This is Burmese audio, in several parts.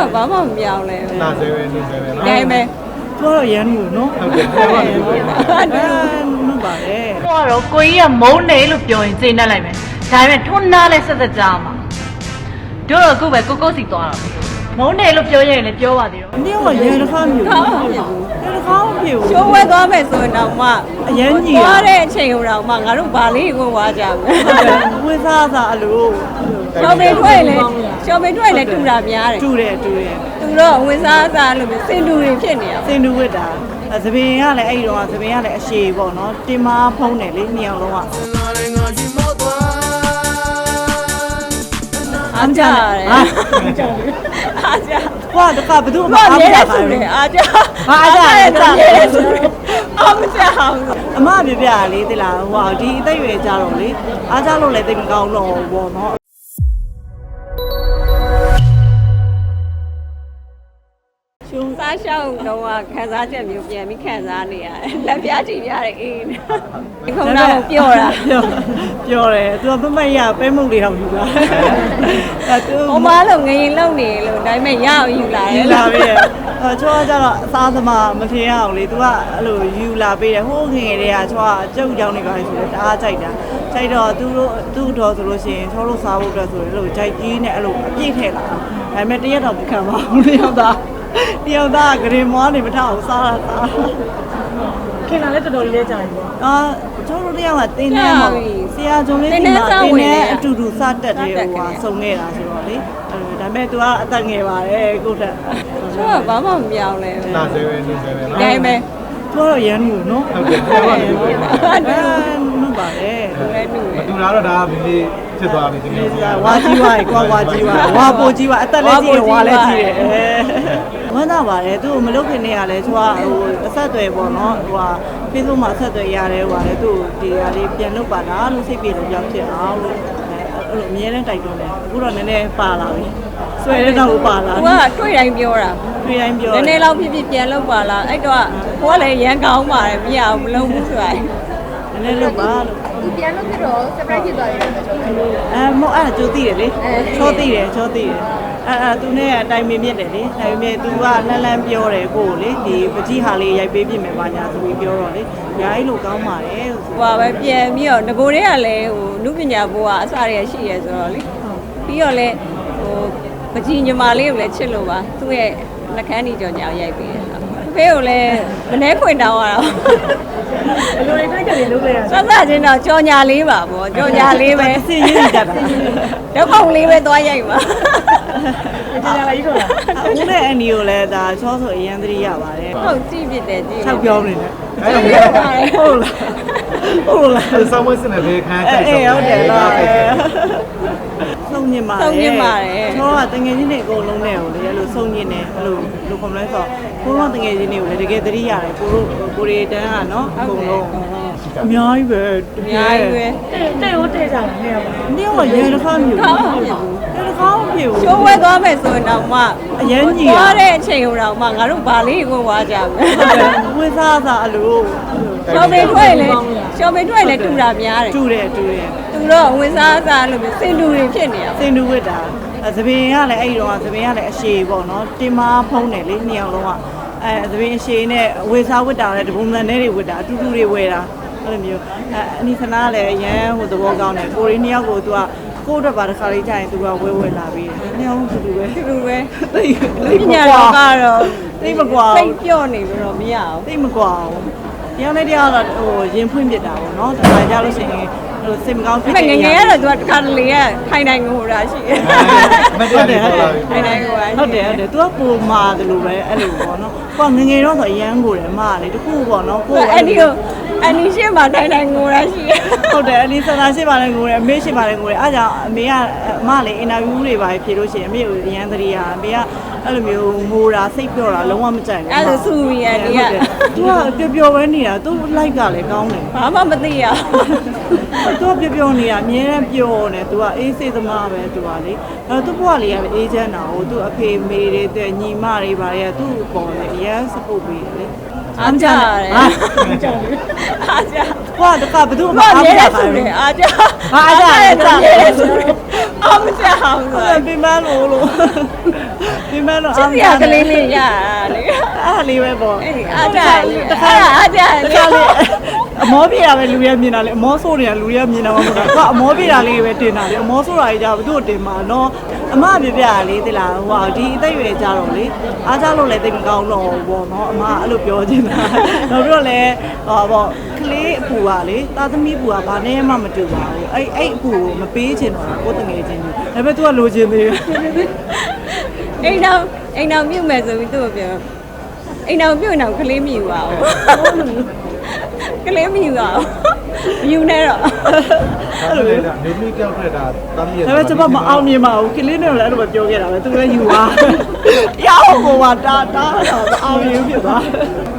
ကဘာမှမပြောင်းလဲပဲနာဆဲပဲနေဆဲပဲဒါနော်ပေမဲ့သူကတော့ရန်လူနော်ဟုတ်တယ်ပြောပါလို့ပြောပါအဲနှုတ်ပါလေတော့ကိုကြီးကမုန်းတယ်လို့ပြောရင်စိတ်နဲ့လိုက်မယ်ဒါပေမဲ့ထွန်းနာလဲဆက်သက်ကြအောင်ပါတို့တော့အခုပဲကိုကိုစီသွားတော့ မုန်းတယ်လို့ပြောရင်လည်းပြောပါသေးတော့အနည်းကရန်တစ်ခါမျိုးကောင်းအောင်ဖြစ်ဘူးရန်တစ်ခါမဖြစ်ဘူးချိုးဝဲသွားမယ်ဆိုရင်တော့မှအရန်ကြီးရသွားတဲ့အချိန်ဟိုတော့မှငါတို့ဗာလေးကိုဝါကြမယ်ဟုတ်တယ်ဝိစားစားအလိုရှော်ပင်ထွက်လေရှော်ပင်ထွက်လေတူတာများတယ်တူတယ်တူတယ်သူတော့ဝင်စားစားလို့မျိုးစင်တူတွေဖြစ်နေရစင်တူဝစ်တာအဲသပင်ကလည်းအဲ့ဒီတော့သပင်ကလည်းအရှည်ပေါ့နော်တင်မာဖုံးတယ်လေနှစ်ယောက်လုံးကအားကြရတယ် အားကြဟွာတခါဘယ်သူမှဘာအားမလဲရပါဆိုဘူးတယ်အားကြဟာအားကြတယ်အားကြတယ်ဆိုတယ်အားမကြအောင်အမပြပြလေးတိလားဟွာဒီအသက်အရွယ်ကြတော့လေအားကြလို့လည်းတိတ်မကောင်းတော့ဘူးပေါ့နော် ရှုံစားရှောင်းတော့ခန်းစားချက်မျိုးပြန်ပြီးခန်းစားနေရတယ်လက်ပြချီပြရတယ်အေးဒီခုံတော့ပြော့တာပြောပြောတယ်သူကမမရပဲမုတ်လေးတော့ယူလာအဲသူဟိုမားလို့ငရင်လုံနေလို့ဒါပေမဲ့ရအောင်ယူလာတယူယ်လာပြီအဲချောကကြတော့အစားသမားမထင်ရအောင်လေသူကအဲ့လိုယူလာပေးတယ်ဟိုးငယ်တွေကချောကကြုတ်ကြောင်နေပါလေဆိုတော့တအားကြိုက်တာကြိုက်တော့သူတို့သူ့တော်ဆိုလို့ရှိရင်ချောလို့စားဖို့အတွက်ဆိုရင်အဲ့လိုကြိုက်ကြီးနဲ့အဲ့လိုအပြည့်ထည့်လာဒါပေမဲ့တရက်တော့မခံပါဘူးတယောက်သား တယောက်သားဂရင်မွားနေမထအောင်စားတာစားခင်လာလဲတော်တော်လေးလဲကြာပြီပေါ့ အာချောတို့တယောက်ကတင်းနေမှာဆရာဂျုံလေးဒီမှာတင်းနေအတူတူစတက်တယ်ဟိုကစုံနေတာဆိုတော့လေအဲ့ဒါပေမဲ့ तू ကအသက်ငယ်ပါတယ်ကိုတက်ချိုးကဘာမှမပြောင်းလဲပဲနာဆဲပဲနေဆဲပဲနော်ဒါပေမဲ့သူကတော့ရန်လူနော်ဟုတ်တယ်ပြော ပါလို့ပြောပါအဲနှုတ်ပါလေလဲနူမတယ် တူတာတော့ဒါကမင်းလေးဖြစ်သွားပြီဒီနေ့ဝါကြီးဝါကွာဝါကြီးဝါဝါပိုကြီးဝါအသက်လည်းကြီးတယ်ဝါလည်းကြီးတယ်ဝမ်းသာပါတယ်သူ့ကိုမလုပ်ခင်နေရလဲသူကဟိုအဆက်အသွယ်ပေါ့နော်ဟိုက Facebook မှာအဆက်အသွယ်ရတယ်ဟိုကလည်းသူ့ဒီဟာလေးပြန်လုပ်ပါလားလို့စိတ်ပြေလို့ပြောဖြစ်အောင်လို့အဲ့လိုအမြဲတမ်းတိုက်တွန်းတယ်အခုတော့နည်းနည်းပါလာပြီဆွဲတဲ့တော့ပါလာသူကတွေ့တိုင်းပြောတာတွေ့တိုင်းပြောနည်းနည်းလောက်ဖြစ်ဖြစ်ပြန်လုပ်ပါလားအဲ့တော့ကိုကလည်းရန်ကောင်းပါတယ်မရအောင်မလုပ်ဘူးဆိုတာနည်း နည်းလုပ်ပါလို့သူပြန်လို့ဖြစ်တော့ surprise ဖြစ်သွားတယ်လို့ပြောတယ်အဲမဟုတ်အဲ့ဒါကြိုးသိတယ်လေအဲချောသိတယ်ချောသိတယ်အဲအဲသူနဲ့အတိုင်းမင်းမြစ်တယ်လေဒါပေမဲ့ तू ကလှမ်းလှမ်းပြောတယ်ကိုကိုလေဒီပကြီးဟာလေးရိုက်ပေးပြမယ်ပါညာဆိုပြီးပြောတော့လေညာကြီးလို့ကောင်းပါတယ်ဆိုဟိုပါပဲပြန်ပြီးတော့ငကိုတွေကလည်းဟိုနုပညာဘိုးကအစရရှိရဲဆိုတော့လေပြီးတော့လည်းဟိုပကြီးညီမလေးကိုလည်းချစ်လို့ပါသူ့ရဲ့နှကန်းဒီကြောင်ညာရိုက်ပေးတယ် ဖေးကိုလည်းမနှဲခွင်တောင်းရတာဘယ်လိုလေးတိုက်ကလေးလုပ်လဲရစစချင်းတော့ကြော်ညာလေးပါဗောကြော်ညာလေးပဲအစင်ရင်းနေတတ်တာဒုက္ခလေးပဲသွားရိုက်ပါကြာကြာလာကြီးတော့လားဦးနဲ့အန်ဒီကိုလည်းဒါချောဆိုအရန်သတိရပါတယ်ဟုတ်ကြည့်ပြတယ်ကြည့်၆ပြောနေတယ်အဲ့ဒါဟုတ်လားဟုတ်လားဆောင်းမစနေလေးခန်းအဲအေးဟုတ်တယ်လား ဆုံးညင်ပါဆုံးညင်ပါတယ်ချောကတငယ်ချင်းတွေအကုန်လုံးနဲ့ကိုလေအဲ့လိုဆုံးညင်တယ်အဲ့လိုလိုခေါ်မလဲဆိုကိုတော့တငယ်ချင်းတွေကိုလည်းတကယ်သတိရတယ်ကိုတို့ကိုရီတန်းကနော်အကုန်လုံးအများကြီးပဲအများကြီးပဲတဲ့ဟိုတဲ့ကြတာနဲ့ပါ။ဒီကရေတစ်ခါမျိုးကောင်းအောင်ဖြစ်ဘူး။ရေတစ်ခါမဖြစ်ဘူးချိုးဝဲသွားမယ်ဆိုရင်တော့မှအရန်ကြီးရသွားတဲ့အချိန်ဟိုတော့မှငါတို့ဗာလေးကိုဝါကြမယ်ဟုတ်တယ်ဝိစားစားအလို ရှော်ပင်ထွက်လေရှော်ပင်ထွက်လေတူတာများတယ်တူတယ်တူတယ်သူတော့ဝင်စားစားလို့မျိုးစင်တူတွေဖြစ်နေရစင်တူဝစ်တာအဲသပင်ကလည်းအဲ့ဒီတော့သပင်ကလည်းအရှည်ပေါ့နော်တင်မာဖုံးတယ်လေနှစ်ယောက်လုံးကအဲသပင်အရှည်နဲ့ဝေစားဝစ်တာလည်းတပုံစံနဲ့တွေဝစ်တာအတူတူတွေဝယ်တာအဲ့လိုမျိုးအဲအနိသနာလည်းအရန်ဟိုသဘောကောင်းတယ်ကိုရီနှစ်ယောက်ကိုသူကကိုယ့်အတွက်ပါတစ်ခါလေးကြာရင်သူကဝဲဝဲလာပြီးတယ်နှစ်ယောက်တူတူပဲတူတူပဲသိပညာတော်ကတော့သိမကွာစိတ်ပြော့နေလို့တော့မရအောင်သိမကွာဘူး တရားနဲ့တရားတော့ဟိုရင်ဖွင့်ပြစ်တာပေါ့နော်တခါကြလို့ရှိရင် ဟိုစိတ်မကောင်းဖြစ်အဲ့ငယ်ငယ်ကတော့သူကတစ်ခါတလေကထိုင်တိုင်းငိုတာရှိတယ်မတရားလေးဖြစ်သွားပြီထိုင်တိုင်းငိုတာဟုတ်တယ်ဟုတ်တယ် तू ကပုံမာတယ်လို့ပဲအဲ့လိုပေါ့နော်ကိုကငယ်ငယ်တော့ဆိုအရန်ကိုတယ်အမကလေတခုပေါ့နော်ကိုအဲ့ဒီကိုအန်နီရှင်းမှာထိုင်တိုင်းငိုတာရှိတယ်ဟုတ်တယ်အလီဆန္ဒရှိပါလေငိုတယ်အမေရှိပါလေငိုတယ်အားကြောင့်အမေကအမလေအင်တာဗျူးတွေပါဖြေလို့ရှိရင်အမေကိုအရန်သတိရအမေကအဲ့လိုမျိုးငိုတာစိတ်ပြောတာလုံးဝမကြိုက်ဘူးအဲ့ဒါဆူရီရဒီကသူကပျော်ပျော်ပဲနေတာ तू like ကလည်းကောင်းတယ်ဘာမှမသိရသူကပြောပြောနေတာအမြဲတမ်းပြောနေသူကအေးစိတ်သမားပဲသူကလေအဲသူ့ဘဝလေးကပဲအေးချမ်းတာကိုသူအဖေမေတွေတဲ့ညီမတွေပါရဲ့သူ့ပေါ်လေအရန် support ပေးတယ်လေအားကြရတယ်အားကြ ဟွာတခါဘယ်သူမှဘာအားမလဲရပါဆိုဘူးတယ်အားကြဟာအားကြတယ်တယ်ဆိုတယ်အောင်မကြောက်ဘူးဆိုအဲ့ပြမလို့လို့ပြမလို့ချစ်စရာကလေးလေးရတာလေအားလေးပဲပေါ့အဲ့ဒီအားကြလေးတခါအားကြတလေးခါလေးအမောပြေတာပဲလူရမြင်တာလေအမောဆိုးနေတာလူရမြင်တာမဟုတ်ဘူးကွာအမောပြေတာလေးပဲတင်တာလေအမောဆိုးတာကြီးကြာဘသူ့တင်မှာနော် အမပြပြတာလေးတိလားဟိုဒီအသက်ရွယ်ကြတော့လေအားကြလို့လည်းသိမကောင်းတော့ဘူးပေါ့နော်အမအဲ့လိုပြောချင်တာနောက်တော့လည်းဟောပေါ့ကလေးအပူပါလေတာသမီးပူကဘာနဲ့မှမတူပါဘူးအဲ့အဲ့အပူကိုမပေးချင်တော့ကိုယ်တငယ်ချင်းကြီးဒါပေမဲ့ तू ကလိုချင်သေးတယ်အိမ်တော်အိမ်တော်မြုပ်မယ်ဆိုပြီးသူ့ကိုပြောအိမ်တော်မြုပ်နေတော့ကလေးမြူပါဦးကလေးမြူပါဦး မြူနေတော့အဲ့လိုလေမျိုးမီကြောက်ထက်တာတမ်းရဒါပေမဲ့ကျွန်မမအောင်မြင်ပါဘူးကလေးနဲ့လည်းအဲ့လိုပဲပြောခဲ့တာပဲသူလည်းယူပါရအောင်ကိုပါတာတာတော့အောင်မြင်ဖြစ်သွား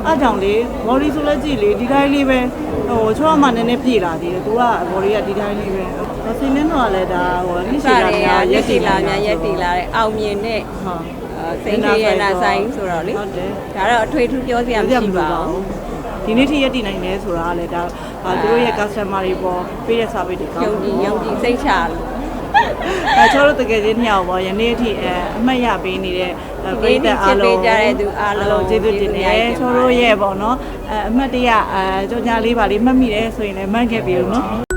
အားကြောင့်လေဘော်ဒီဆိုလည်းကြည့်လေဒီတိုင်းလေးပဲဟိုချောမှနည်းနည်းပြေလာသေးတယ်သူကဘော်ဒီကဒီတိုင်းလေးပဲတော့စင်းနေတော့လည်းဒါဟိုနိစစီရလာရများရက်တီလာများရက်တီလာတဲ့အောင်မြင်တဲ့ဟုတ်စိန်ကြီးရနာဆိုင်ဆိုတော့လေဟုတ်တယ်ဒါတော့အထွေထူးပြောစရာမရှိပါဘူး ဒီနေ့ထိရက်တည်နိုင်တယ်ဆိုတာကလည်းဒါသူတို့ရဲ့ customer တွေပေါ်ပေးတဲ့ service တွေကောင်းယုံကြည်ယုံကြည်စိတ်ချလို့ အဲကျွန်တော်တို့တကယ်ချင်းညောင်ပေါ့ယနေ့အထိအဲအမှတ်ရပေးနေတဲ့ပရိသတ်အားလုံးကျေးဇူးတင်တယ်ကျွန်တော်တို့ရဲ့ပေါ့နော်အဲအမှတ်တရအဲကြောညာလေးပါလေးမှတ်မိတယ်ဆိုရင်လည်းမှတ်ခဲ့ပြီလို့နော်